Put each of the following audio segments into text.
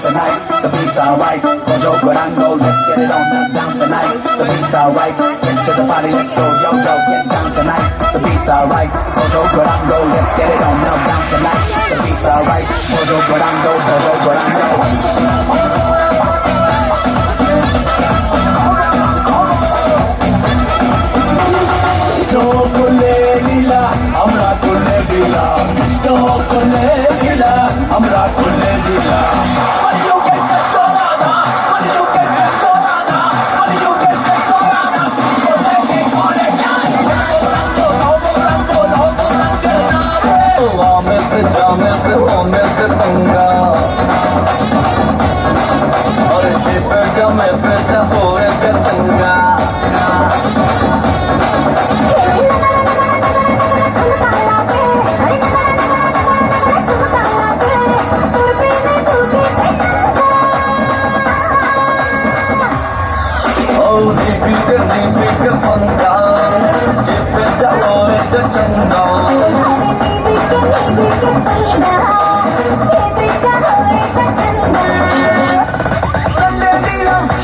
tonight. The beat's alright. Gojo Gurango, let's get it on now down tonight. The beat's alright. Get to the party, let's go yo yo, get down tonight. The beat's alright. Gojo Gurango, let's get it on now down tonight. The beat's alright. Gojo Gurango, Gojo Gurango. করলে দিলা আমরা করলে দিলাম করলে দিলা আমরা Vame pe jame pe home pe पंगा और जी पे जमे पे होए पे पंगा Oh, dipik dipik पंगा जी पे होए पे चंगा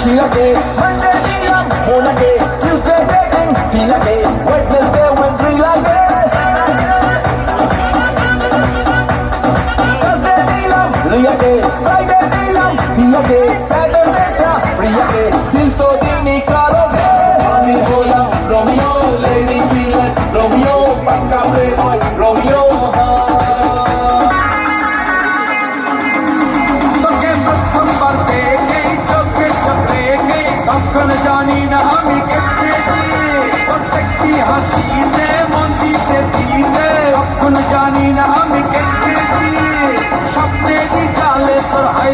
Dilam, Shilake, Monday Tuesday dating, Pilake, Wednesday when. Thursday dilam, Liyake, Friday Saturday Priyake, Dil to dini bola, Romeo, Lady Killer, Romeo, Pakka Playboy, Romeo, প্রত্যেকটি হাসিতে মন দিতে দিতে তখন জানি না আমি কেসেছি স্বপ্নেরই জালে তোর হাই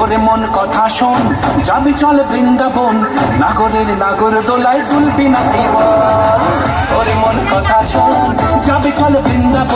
ওরে মন কথা শোন, যাবি চল বৃন্দাবন, নাগরের নাগর দোলায় দুলবি না ওরে মন কথা শোন, যাবি চল বৃন্দাবন